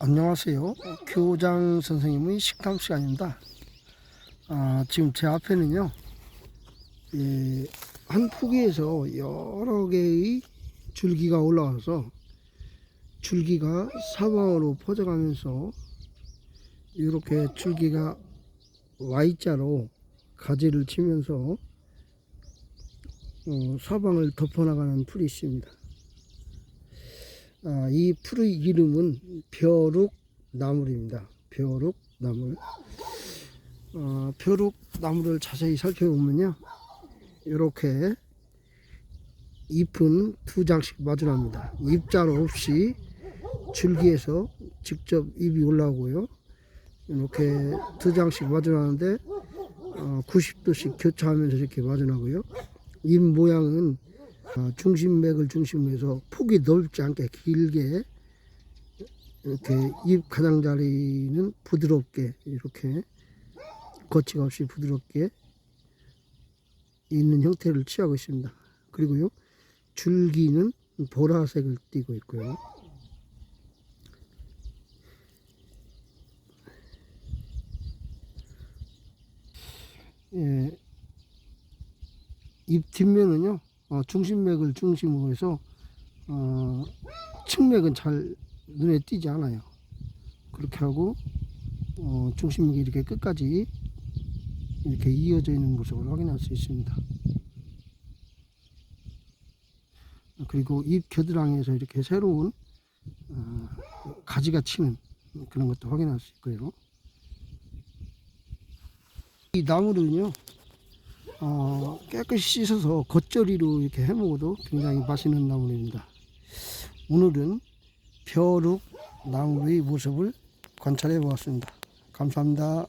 안녕하세요. 교장 선생님의 식탐 시간입니다. 아, 지금 제 앞에는요, 이, 한 포기에서 여러 개의 줄기가 올라와서 줄기가 사방으로 퍼져가면서 이렇게 줄기가 Y자로 가지를 치면서 어, 사방을 덮어나가는 풀이 있습니다. 아, 이 풀의 이름은 벼룩 나물입니다. 벼룩 나물. 어, 벼룩 나물을 자세히 살펴보면요, 이렇게 잎은 두 장씩 마주납니다. 잎자로 없이 줄기에서 직접 잎이 올라오고요. 이렇게 두 장씩 마주나는데 어, 90도씩 교차하면서 이렇게 마주나고요. 잎 모양은 어, 중심맥을 중심으로 해서 폭이 넓지 않게 길게 이렇게 잎 가장자리는 부드럽게 이렇게 거치가 없이 부드럽게 있는 형태를 취하고 있습니다. 그리고요 줄기는 보라색을 띠고 있고요. 예, 잎 뒷면은요 어, 중심맥을 중심으로 해서 어, 측맥은 잘 눈에 띄지 않아요. 그렇게 하고 어, 중심맥이 이렇게 끝까지 이렇게 이어져 있는 모습을 확인할 수 있습니다. 그리고 잎 겨드랑이에서 이렇게 새로운 어, 가지가 치는 그런 것도 확인할 수 있고요. 이 나무는요, 어, 깨끗이 씻어서 겉절이로 이렇게 해 먹어도 굉장히 맛있는 나물입니다. 오늘은 벼룩 나무의 모습을 관찰해 보았습니다. 감사합니다.